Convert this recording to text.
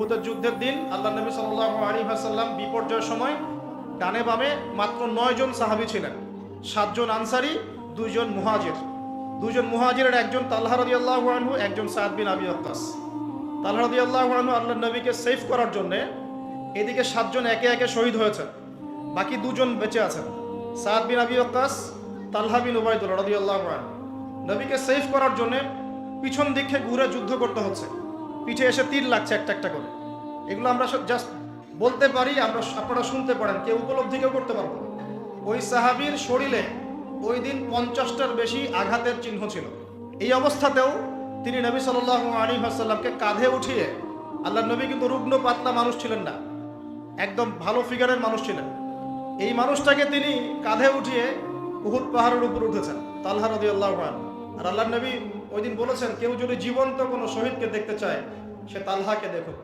উহুদের যুদ্ধের দিন আল্লাহ নবী সাল্লাহ আলী হাসাল্লাম বিপর্যয়ের সময় ডানে বামে মাত্র নয় জন সাহাবি ছিলেন। সাতজন আনসারি দুইজন মুহাজির। দুইজন মুহাজিরের একজন তাল্লাহ আল্লাহ আনহু, একজন সাদ বিন আবি আক্কাস তাল্লাহ আল্লাহ আনহু আল্লাহ নবীকে সেফ করার জন্যে এদিকে সাতজন একে একে শহীদ হয়েছেন। বাকি দুজন বেঁচে আছেন। সাদ বিন আবি আক্কাস তাল্লাহ বিন উবাইদুল রদি আল্লাহ আনহু। নবীকে সেফ করার জন্য পিছন দিকে ঘুরে যুদ্ধ করতে হচ্ছে। পিঠে এসে তীর লাগছে একটা একটা করে। এগুলো আমরা জাস্ট বলতে পারি, আমরা আপনারা শুনতে পারেন, কেউ উপলব্ধি কেউ করতে পারব ওই সাহাবীর শরীরে ওই দিন পঞ্চাশটার বেশি আঘাতের চিহ্ন ছিল। এই অবস্থাতেও তিনি নবী সাল্লাহ আলী আসাল্লামকে কাঁধে উঠিয়ে আল্লাহ নবী কিন্তু রুগ্ন পাতলা মানুষ ছিলেন না, একদম ভালো ফিগারের মানুষ ছিলেন। এই মানুষটাকে তিনি কাঁধে উঠিয়ে উহুদ পাহাড়ের উপর উঠেছেন, তাল্হা রদি আল্লাহ আর আল্লাহ নবী ওই দিন বলেছেন কেউ যদি জীবন্ত কোনো শহীদকে দেখতে চায় সে তালহাকে দেখুক।